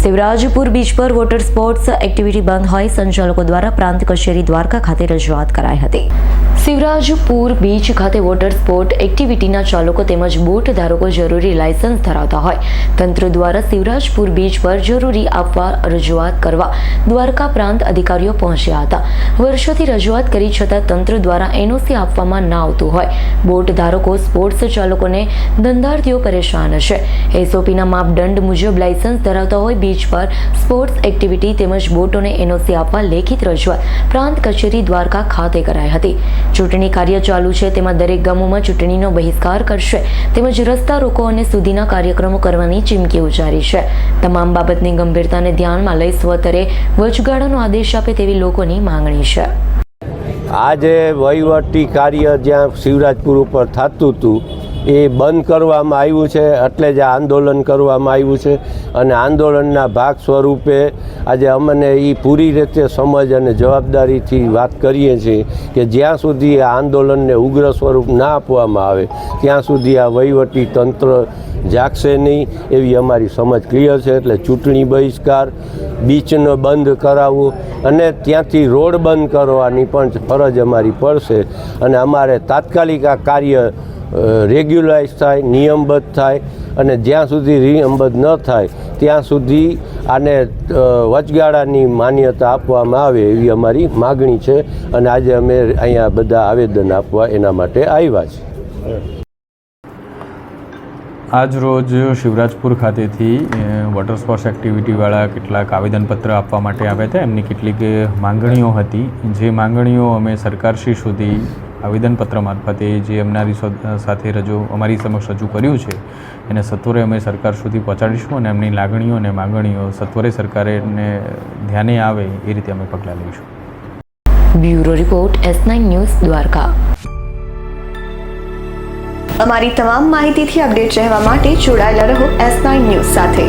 Shivrajpur beach પર water sports activity બંધ હોય સંચાલકો દ્વારા પ્રાંત કચેરી દ્વારકા ખાતે રજૂઆત કરાઈ હતી. શિવરાજપુર બીચ ખાતે વોટર સ્પોર્ટ એક્ટિવિટીના ચાલકો તેમજ બોટ ધારકો જરૂરી લાયસન્સ ધરાવતા હોય. તંત્ર દ્વારા શિવરાજપુર બીચ પર જરૂરી આપવા, રજૂઆત કરવા દ્વારકા પ્રાંત અધિકારીઓ પહોંચ્યા હતા. વર્ષોથી રજૂઆત કરી છતાં તંત્ર દ્વારા એનઓસી આપવામાં ના આવતું હોય. બોટ ધારકો, સ્પોર્ટ્સ ચાલકોને ધંધાર્થીઓ પરેશાન છે. એસઓપીના માપદંડ મુજબ લાયસન્સ ધરાવતા હોય બીચ પર સ્પોર્ટ્સ એક્ટિવિટી તેમજ બોટોને એનઓસી આપવા લેખિત રજૂઆત પ્રાંત કચેરી દ્વારકા ખાતે કરાઈ હતી. ચૂંટણી કાર્ય ચાલુ છે, તેમાં દરેક ગામોમાં ચૂંટણીનો બહિષ્કાર કરશે, તેમજ રસ્તા રોકો અને સુધીના કાર્યક્રમો કરવાની ચીમકી ઉચ્ચારી છે. તમામ બાબતની ગંભીરતાને ધ્યાનમાં લઈ સ્વતરે વચગાળાનો આદેશ આપે તેવી લોકોની માંગણી છે. આજે વહીવટી કાર્ય જ્યાં શિવરાજપુર ઉપર થતું હતું એ બંધ કરવામાં આવ્યું છે, એટલે જ આ આંદોલન કરવામાં આવ્યું છે. અને આંદોલનના ભાગ સ્વરૂપે આજે અમને એ પૂરી રીતે સમજ અને જવાબદારીથી વાત કરીએ છીએ કે જ્યાં સુધી આ આંદોલનને ઉગ્ર સ્વરૂપ ના આપવામાં આવે, ત્યાં સુધી આ વહીવટી તંત્ર જાગશે નહીં એવી અમારી સમજ ક્લિયર છે. એટલે ચૂંટણી બહિષ્કાર, બીચનો બંધ કરાવવું અને ત્યાંથી રોડ બંધ કરવાની પણ ફરજ અમારી પડશે. અને અમારે તાત્કાલિક આ કાર્ય રેગ્યુલાઇઝ થાય, નિયમબદ્ધ થાય અને જ્યાં સુધી નિયમબદ્ધ ન થાય, ત્યાં સુધી આને વચગાળાની માન્યતા આપવામાં આવે એવી અમારી માગણી છે અને આજે અમે અહીંયા બધા આવેદન આપવા એના માટે આવ્યા છીએ. આજ રોજ શિવરાજપુર ખાતેથી વોટર સ્પોર્ટ્સ એક્ટિવિટીવાળા કેટલાક આવેદનપત્ર આપવા માટે આવ્યા હતા. એમની કેટલીક માંગણીઓ હતી. જે માંગણીઓ અમે સરકારશ્રી સુધી આવેદનપત્ર મારફતે જે એમનારી સાથે રજૂ અમારી સમક્ષ રજૂ કર્યું છે એને સત્વરે અમે સરકાર સુધી પહોંચાડીશું અને એમની લાગણીઓ અને માંગણીઓ સત્વરે સરકારને ધ્યાને આવે એ રીતે અમે પગલાં લઈશું. Bureau report S nine news Dwarka. અમારી તમામ માહિતીથી અપડેટ રહેવા માટે જોડાયેલા રહો એસ નાઇન ન્યૂઝ સાથે.